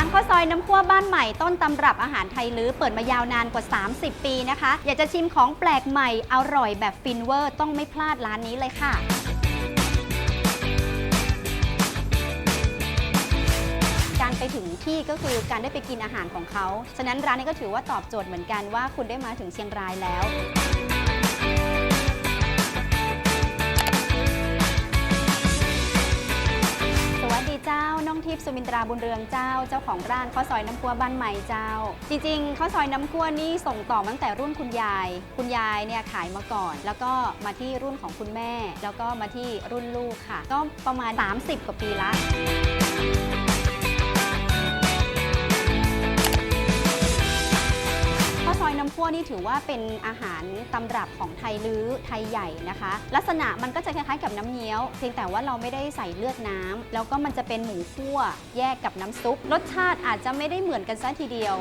านข้าวซอยน้ำขั้วบ้านใหม่ต้นตำรับอาหารไทยลื้อเปิดมายาวนานกว่า 30 ปีนะคะ อยากจะชิมของแปลกใหม่อร่อยแบบฟินเวอร์ต้องไม่พลาดร้านนี้เลยค่ะการไปถึงที่ก็คือการได้ไปกินอาหารของเขา ฉะนั้นร้านนี้ก็ถือว่าตอบโจทย์เหมือนกันว่าคุณได้มาถึงเชียงรายแล้ว ทิพย์สุมินตราบุญเรืองเจ้าเจ้าของร้านข้าวซอยน้ำขั้วบ้านใหม่เจ้า จริงๆข้าวซอยน้ำขั้วนี่ส่งต่อตั้งแต่รุ่นคุณยาย คุณยายเนี่ยขายมาก่อน แล้วก็มาที่รุ่นของคุณแม่ แล้วก็มาที่รุ่นลูกค่ะ ก็ประมาณ 30 กว่าปีละ น้ำพั่วนี่ถือว่าเป็นอาหารตำรับของไทยลื้อไทยใหญ่นะคะ ลักษณะมันก็จะคล้ายๆกับน้ำเงี้ยวเพียงแต่ว่าเราไม่ได้ใส่เลือดน้ำแล้วก็มันจะเป็นหมูคั่วแยกกับน้ำซุป รสชาติอาจจะไม่ได้เหมือนกันซะทีเดียว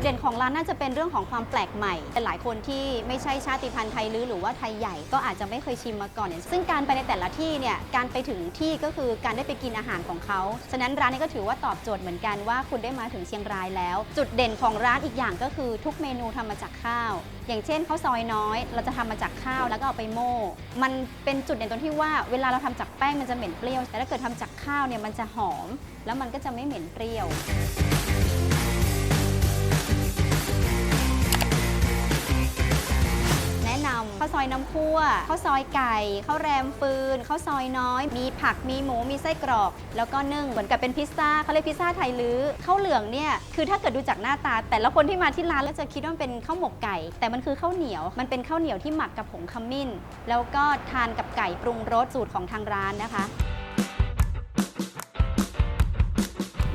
ดเด่นของร้านน่าจะเป็นเรื่องของความแปลกใหม่แต่หลายคนที่ไม่ใช่ชาติพันธุ์ไทยลื้อหรือว่าไทยใหญ่ก็อาจจะไม่เคยชิมมาก่อนเนี่ยซึ่งการไปในแต่ละที่เนี่ยการไปถึงที่ก็คือการได้ไปกินอาหารของเขาฉะนั้นร้านนี้ก็ถือว่าตอบโจทย์เหมือนกันว่าคุณได้มาถึงเชียงรายแล้ว จุดเด่นของร้านอีกอย่างก็คือทุกเมนูทำมาจากข้าว อย่างเช่นข้าวซอยน้อย เราจะทำมาจากข้าวแล้วก็เอาไปโม่มันเป็นจุดเด่นตรงที่ว่าเวลาเราทำจากแป้งมันจะเหม็นเปรี้ยว แต่ถ้าเกิดทำจากข้าวเนี่ยมันจะหอม แล้วมันก็จะไม่เหม็นเปรี้ยว อยน้ำคั่วข้าวซอยไก่ข้าวแรมฟืนข้าวซอยน้อย มีผักมีหมูมีไส้กรอก แล้วก็นึ่งเหมือนกับเป็นพิซซ่าเขาเรียกพิซซ่าไทยลื้อข้าวเหลืองเนี่ยคือถ้าเกิดดูจากหน้าตา แต่ละคนที่มาที่ร้านแล้วจะคิดว่ามันเป็นข้าวหมกไก่ แต่มันคือข้าวเหนียว มันเป็นข้าวเหนียวที่หมักกับผงขมิ้น แล้วก็ทานกับไก่ปรุงรสสูตรของทางร้านนะคะ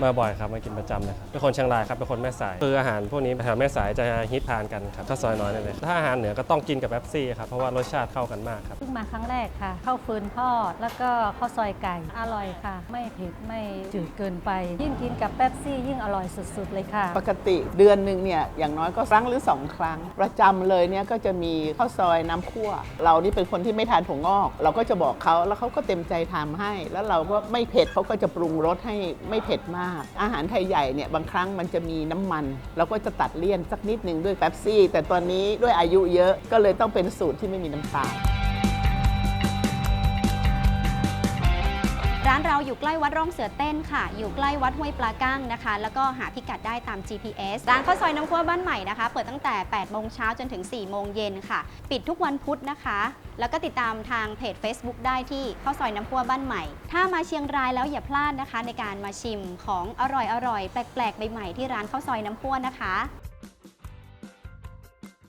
มาบ่อยครับมากินประจำเลยครับเป็นคนเชียงรายครับเป็นคนแม่สายคืออาหารพวกนี้แถวแม่สายจะฮิตทานกันครับข้าวซอยน้อยนี่เลยถ้าอาหารเหนือก็ต้องกินกับแป๊บซี่ครับเพราะว่ารสชาติเข้ากันมากครับเพิ่งมาครั้งแรกค่ะข้าวฟืนทอด แล้วก็ข้าวซอยไก่อร่อยค่ะ ไม่เผ็ดไม่จืดเกินไป ยิ่งกินกับแป๊บซี่ยิ่งอร่อยสุดๆเลยค่ะ ปกติเดือนหนึ่งเนี่ยอย่างน้อยก็ครั้งหรือสองครั้ง ประจำเลยเนี่ยก็จะมีข้าวซอยน้ำคั่ว เรานี่เป็นคนที่ไม่ทานถั่วงอก เราก็จะบอกเขาแล้วเขาก็เต็มใจทำให้ แล้วเราก็ไม่เผ็ดเขาก็จะปรุงรสให้ไม่เผ็ดมากอาหารไทยใหญ่เนี่ยบางครั้งมันจะมีน้ำมัน เราก็จะตัดเลี่ยนสักนิดหนึ่งด้วยแป๊บซี่ แต่ตอนนี้ด้วยอายุเยอะก็เลยต้องเป็นสูตรที่ไม่มีน้ำตาลานเราอยู่ใกล้วัดร่องเสือเต้นค่ะ อยู่ใกล้วัดห้วยปลากั้งนะคะ แล้วก็หาพิกัดได้ตาม GPS ร้านข้าวซอยน้ำคั่วบ้านใหม่นะคะ เปิดตั้งแต่ 8 โมงเช้าจนถึง 4 โมงเย็นค่ะ ปิดทุกวันพุธนะคะ แล้วก็ติดตามทางเพจ Facebook ได้ที่ข้าวซอยน้ำคั่วบ้านใหม่ ถ้ามาเชียงรายแล้วอย่าพลาดนะคะ ในการมาชิมของอร่อยๆแปลกๆใหม่ๆที่ร้านข้าวซอยน้ำคั่วนะคะ